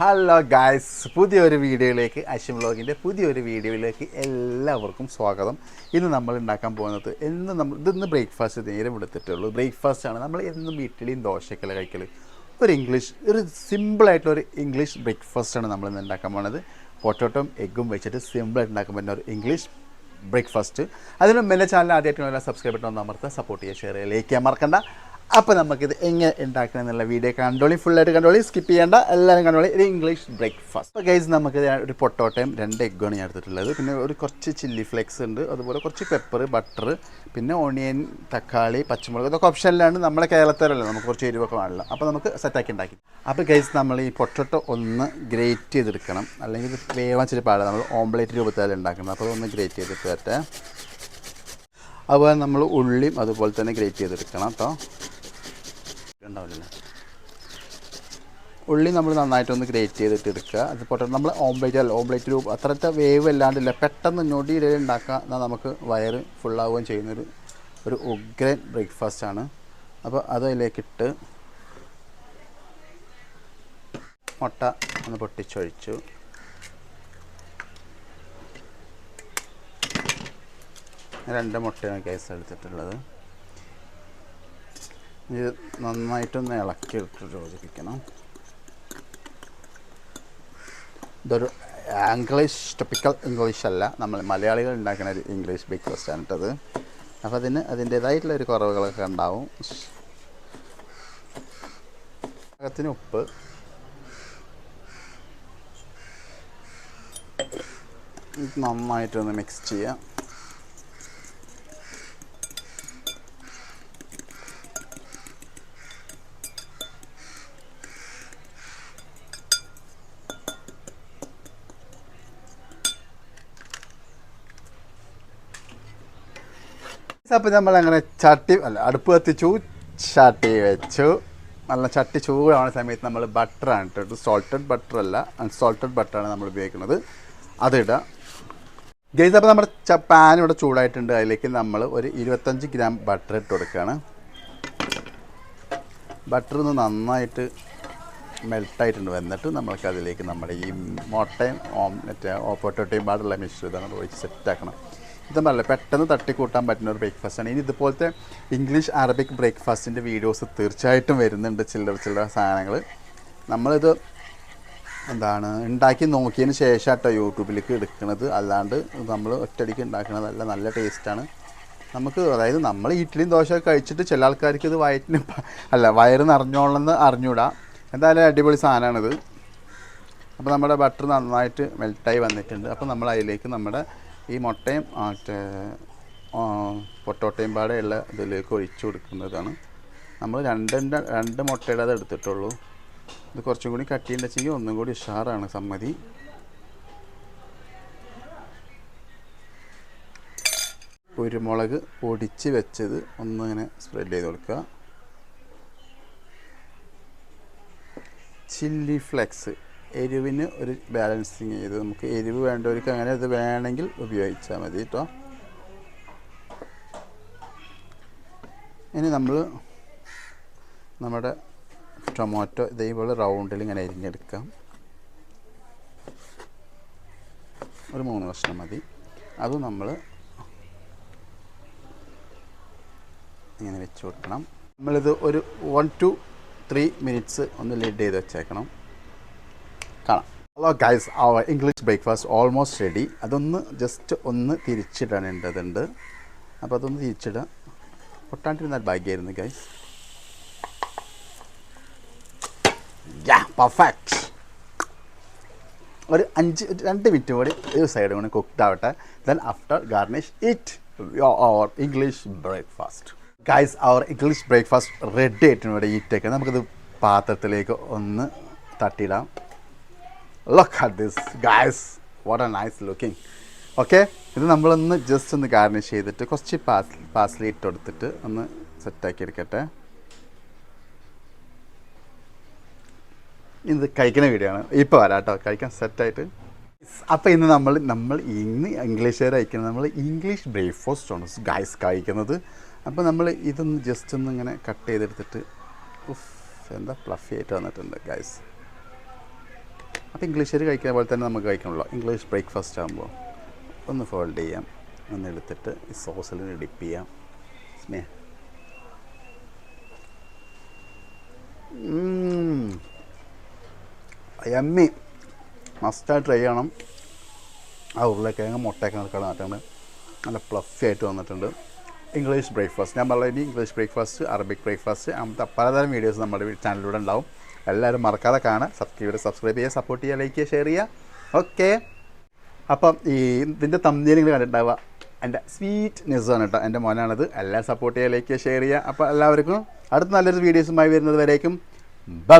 Hello guys പുതിയൊരു വീഡിയോയിലേക്ക് അശ്വിൻ വ്ളോഗിന്റെ പുതിയൊരു വീഡിയോയിലേക്ക് എല്ലാവർക്കും സ്വാഗതം. ഇന്ന് നമ്മൾ ഉണ്ടാക്കാൻ പോകുന്നത് എന്ന് നമ്മൾ ഇന്ന് ബ്രേക്ക്ഫാസ്റ്റ് നേരം എടുത്തിട്ടുള്ളൂ. ബ്രേക്ക്ഫാസ്റ്റ് ആണ്. നമ്മൾ എന്നും ഇഡ്ഡലിയും ദോശയൊക്കെ കഴിക്കൽ ഒരു ഇംഗ്ലീഷ് ഒരു സിമ്പിളായിട്ടുള്ള ഒരു ഇംഗ്ലീഷ് ബ്രേക്ക്ഫാസ്റ്റ് ആണ് നമ്മൾ ഇന്ന് ഉണ്ടാക്കാൻ പോകുന്നത്. പൊട്ടോട്ടോം എഗ്ഗും വെച്ചിട്ട് സിമ്പിളായിട്ട് ഉണ്ടാക്കാൻ പറ്റുന്ന ഒരു ഇംഗ്ലീഷ് ബ്രേക്ക്ഫാസ്റ്റ് അതിനും എന്റെ ചാനൽ ആദ്യമായിട്ട് സബ്സ്ക്രൈബ് ബട്ടൺ ഒന്ന് അമർത്തുക സപ്പോർട്ട് ചെയ്യുക ഷെയർ ചെയ്യുക ലൈക്ക് ചെയ്യാൻ മറക്കണ്ട. അപ്പോൾ നമുക്കിത് എങ്ങനെ ഉണ്ടാക്കണം എന്നുള്ള വീഡിയോ കണ്ടോളി. ഫുള്ളായിട്ട് കണ്ടോളി. സ്കിപ്പ് ചെയ്യേണ്ട. എല്ലാവരും കണ്ടോളി. ഒരു ഇംഗ്ലീഷ് ബ്രേക്ക്ഫാസ്റ്റ് അപ്പോൾ ഗൈസ് നമുക്ക് ഒരു പൊട്ടോട്ടയും രണ്ട് എഗ്ഗാണ് ഞാൻ എടുത്തിട്ടുള്ളത്. പിന്നെ ഒരു കുറച്ച് ചില്ലി ഫ്ലേക്സ് ഉണ്ട്. അതുപോലെ കുറച്ച് പെപ്പർ ബട്ടർ പിന്നെ ഓണിയൻ തക്കാളി പച്ചമുളക് ഇതൊക്കെ ഓപ്ഷനിലാണ് നമ്മളെ കേരളത്തിലല്ല നമുക്ക് കുറച്ച് എരിവൊക്കെ വേണമല്ലോ. അപ്പോൾ നമുക്ക് സെറ്റാക്കി ഉണ്ടാക്കി. അപ്പോൾ ഗൈസ് നമ്മൾ ഈ പൊട്ടോട്ടോ ഒന്ന് ഗ്രേറ്റ് ചെയ്തെടുക്കണം. അല്ലെങ്കിൽ ഇത് വേവാൻ ഇച്ചിരി പാടില്ല നമ്മൾ ഓംപ്ലേറ്റ് രൂപത്തിലാണ് ഉണ്ടാക്കുന്നത്. അപ്പോൾ ഒന്ന് ഗ്രേറ്റ് ചെയ്തിട്ട് അതുപോലെ നമ്മൾ ഉള്ളിയും അതുപോലെ തന്നെ ഗ്രേറ്റ് ചെയ്തെടുക്കണം കേട്ടോ ഉണ്ടാവില്ല ഉള്ളി നമ്മൾ നന്നായിട്ടൊന്ന് ഗ്രേറ്റ് ചെയ്തിട്ട് എടുക്കുക. അത് പോട്ടെ നമ്മൾ ഓംപ്ലേറ്റ് അല്ല ഓംപ്ലേറ്റ് രൂപ അത്രത്തെ വേവ് അല്ലാണ്ടില്ല പെട്ടെന്ന് ഞൊടിയിടയിൽ ഉണ്ടാക്കുക എന്നാൽ നമുക്ക് വയറ് ഫുള്ളാവുകയും ചെയ്യുന്നൊരു ഒരു ഉഗ്രൻ ബ്രേക്ക്ഫാസ്റ്റ് ആണ്. അപ്പോൾ അത് അതിലേക്കിട്ട് മുട്ട ഒന്ന് പൊട്ടിച്ചൊഴിച്ചു. രണ്ട് മുട്ടയാണ് കേസ് എടുത്തിട്ടുള്ളത്. ഇത് നന്നായിട്ടൊന്ന് ഇളക്കി ഇട്ട് യോജിപ്പിക്കണം. ഇതൊരു ഇംഗ്ലീഷ് ടിപ്പിക്കൽ ഇംഗ്ലീഷ് അല്ല. നമ്മൾ മലയാളികൾ ഉണ്ടാക്കുന്ന ഒരു ഇംഗ്ലീഷ് ബ്രേക്ക്ഫാസ്റ്റ് ആണ് ഇട്ടത് അപ്പോൾ അതിന് അതിന്റേതായിട്ടുള്ള ഒരു കുറവുകളൊക്കെ ഉണ്ടാവും. പാകത്തിന് ഉപ്പ്. നന്നായിട്ടൊന്ന് മിക്സ് ചെയ്യാം. അപ്പോൾ നമ്മൾ അങ്ങനെ ചട്ടി അല്ല അടുപ്പ് കത്തിച്ചു ചട്ടി വെച്ചു. നല്ല ചട്ടി ചൂടാവുന്ന സമയത്ത് നമ്മൾ ബട്ടറാണ് ഇട്ടത്. സോൾട്ടഡ് ബട്ടർ അല്ല അൺസോൾട്ടഡ് ബട്ടറാണ് നമ്മൾ ഉപയോഗിക്കുന്നത്. അതിടുക ഗൈസ് അപ്പോൾ നമ്മുടെ പാൻ ഇവിടെ ചൂടായിട്ടുണ്ട്. അതിലേക്ക് നമ്മൾ ഒരു ഇരുപത്തഞ്ച് ഗ്രാം ബട്ടർ ഇട്ട് കൊടുക്കുകയാണ്. ബട്ടർ ഒന്ന് നന്നായിട്ട് മെൽട്ടായിട്ടുണ്ട് വന്നിട്ട് നമ്മൾക്ക് അതിലേക്ക് നമ്മുടെ ഈ മുട്ടയും ഓംലെറ്റ് ഓപ്പോട്ടോട്ടയും പാടുള്ള മിശ്രിതം നമ്മൾ ഒഴിച്ച് സെറ്റാക്കണം ഇതും പറയില്ല പെട്ടെന്ന് തട്ടിക്കൂട്ടാൻ പറ്റുന്ന ഒരു ബ്രേക്ക്ഫാസ്റ്റാണ് ഇനി ഇതുപോലത്തെ ഇംഗ്ലീഷ് അറബിക് ബ്രേക്ക്ഫാസ്റ്റിന്റെ വീഡിയോസ് തീർച്ചയായിട്ടും വരുന്നുണ്ട് ചില്ലറ ചില്ലറ സാധനങ്ങൾ. നമ്മളിത് എന്താണ് ഉണ്ടാക്കി നോക്കിയതിന് ശേഷമാട്ടോ യൂട്യൂബിലേക്ക് എടുക്കുന്നത്. അല്ലാണ്ട് നമ്മൾ ഒറ്റയടിക്ക് ഉണ്ടാക്കുന്നതല്ല നല്ല ടേസ്റ്റാണ് നമുക്ക് അതായത് നമ്മൾ ഇഡ്ഡലിയും ദോശ കഴിച്ചിട്ട് ചില ആൾക്കാർക്ക് ഇത് വയറ്റിന് അല്ല വയറ് നിറഞ്ഞോളെന്ന് അറിഞ്ഞൂടാ. എന്തായാലും അടിപൊളി സാധനമാണിത്. അപ്പോൾ നമ്മുടെ ബട്ടർ നന്നായിട്ട് മെൽട്ടായി വന്നിട്ടുണ്ട്. അപ്പോൾ നമ്മൾ അതിലേക്ക് നമ്മുടെ ഈ മുട്ടയും മറ്റേ പൊട്ടോട്ടയും പാടെയുള്ള ഇതിലേക്ക് ഒഴിച്ചു കൊടുക്കുന്നതാണ്. നമ്മൾ രണ്ടിന്റെ രണ്ട് മുട്ടയുടെ അത് എടുത്തിട്ടുള്ളൂ. ഇത് കുറച്ചും കൂടി കട്ടിയുണ്ടെച്ചെങ്കിൽ ഒന്നും കൂടി ഉഷാറാണ് സമ്മതി. കുരുമുളക് പൊടിച്ച് വെച്ചത് ഒന്നിങ്ങനെ സ്പ്രെഡ് ചെയ്ത് കൊടുക്കുക. ചില്ലി ഫ്ലെക്സ് എരിവിന് ഒരു ബാലൻസിങ് ചെയ്ത് നമുക്ക് എരിവ് വേണ്ടവർക്ക് അങ്ങനെ ഇത് വേണമെങ്കിൽ ഉപയോഗിച്ചാൽ മതി കേട്ടോ ഇനി നമ്മൾ നമ്മുടെ ടൊമാറ്റോ ഇതേപോലെ റൗണ്ടിൽ ഇങ്ങനെ അരിഞ്ഞെടുക്കാം. ഒരു മൂന്ന് കഷ്ണം മതി. അത് നമ്മൾ ഇങ്ങനെ വെച്ച് കൊടുക്കണം. നമ്മളിത് ഒരു വൺ ടു ത്രീ മിനിറ്റ്സ് ഒന്ന് ലിഡ് ചെയ്ത് വെച്ചേക്കണം. കാണാം hello guys our English breakfast almost ready അതൊന്ന് ജസ്റ്റ് ഒന്ന് തിരിച്ചിടാനുണ്ടതുണ്ട് അപ്പോൾ അതൊന്ന് തിരിച്ചിടുക പൊട്ടാണ്ടിരുന്നാൽ ഭാഗ്യമായിരുന്നു ഗൈസ് യാ പെർഫെക്റ്റ് ഒരു അഞ്ച് രണ്ട് മിനിറ്റ് കൂടി ഒരു സൈഡ് കൂടി കുക്ക്ഡ് ആവട്ടെ. Then after garnish it our English breakfast guys our English breakfast ready ആയിട്ടുണ്ട് ഇവിടെ ഈറ്റൊക്കെ നമുക്കിത് പാത്രത്തിലേക്ക് ഒന്ന് തട്ടിയിടാം look at this guys what a nice looking okay ഇത് നമ്മളൊന്ന് ജസ്റ്റ് ഒന്ന് ഗാർണിഷ് ചെയ്തിട്ട് കുറച്ച് പാസ് പാസ്ലി ഇട്ട് കൊടുത്തിട്ട് ഒന്ന് സെറ്റാക്കി എടുക്കട്ടെ. ഇത് കഴിക്കുന്ന വീഡിയോ ആണ്. ഇപ്പോൾ വരാം കേട്ടോ കഴിക്കാൻ സെറ്റായിട്ട് അപ്പോൾ ഇന്ന് നമ്മൾ നമ്മൾ ഇന്ന് ഇംഗ്ലീഷുകാർ കഴിക്കുന്നത് നമ്മൾ ഇംഗ്ലീഷ് ബ്രേക്ക്ഫാസ്റ്റ് ആണ് ഗൈസ് കഴിക്കുന്നത്. അപ്പോൾ നമ്മൾ ഇതൊന്ന് ജസ്റ്റ് ഒന്ന് ഇങ്ങനെ കട്ട് ചെയ്തെടുത്തിട്ട് ഉഫ് എന്താ ഫ്ലഫി ആയിട്ട് വന്നിട്ടുണ്ട് ഗൈസ് അപ്പോൾ ഇംഗ്ലീഷുകാർ കഴിക്കുന്ന പോലെ തന്നെ നമുക്ക് കഴിക്കണമല്ലോ ഇംഗ്ലീഷ് ബ്രേക്ക്ഫാസ്റ്റ് ആകുമ്പോൾ ഒന്ന് ഫോൾഡ് ചെയ്യാം ഒന്ന് എടുത്തിട്ട് ഈ സോസിൽ ഡിപ്പ് ചെയ്യാം. സ്നേഹ എമ്മി മസ്റ്റായി ട്രൈ ചെയ്യണം. ആ ഉരുളക്കിഴങ്ങ് മുട്ടയൊക്കെ നിൽക്കാൻ മാറ്റുന്നത് നല്ല പ്ലഫി ആയിട്ട് വന്നിട്ടുണ്ട്. English breakfast. ഞാൻ പറഞ്ഞ ഇനി ഇംഗ്ലീഷ് ബ്രേക്ക്ഫാസ്റ്റ് അറബിക് ബ്രേക്ക്ഫാസ്റ്റ് അങ്ങനത്തെ പലതരം വീഡിയോസ് നമ്മുടെ ചാനലിലൂടെ ഉണ്ടാവും. എല്ലാവരും മറക്കാതെ കാണുക സബ്സ്ക്രൈബ് സബ്സ്ക്രൈബ് ചെയ്യുക സപ്പോർട്ട് ചെയ്യുക ലൈക്ക് ചെയ്യുക ഷെയർ ചെയ്യുക. ഓക്കെ അപ്പം ഈ ഇതിന്റെ തമ്മിലിങ്ങൾ കണ്ടിട്ടുണ്ടാവുക. എന്റെ സ്വീറ്റ് ആണ് കേട്ടോ. എന്റെ മോനാണത്. എല്ലാം സപ്പോർട്ട് ചെയ്യുക ലൈക്ക് ചെയ്യുക ഷെയർ ചെയ്യുക. അപ്പോൾ എല്ലാവർക്കും അടുത്ത നല്ലൊരു വീഡിയോസുമായി വരുന്നത് വരേക്കും. ബ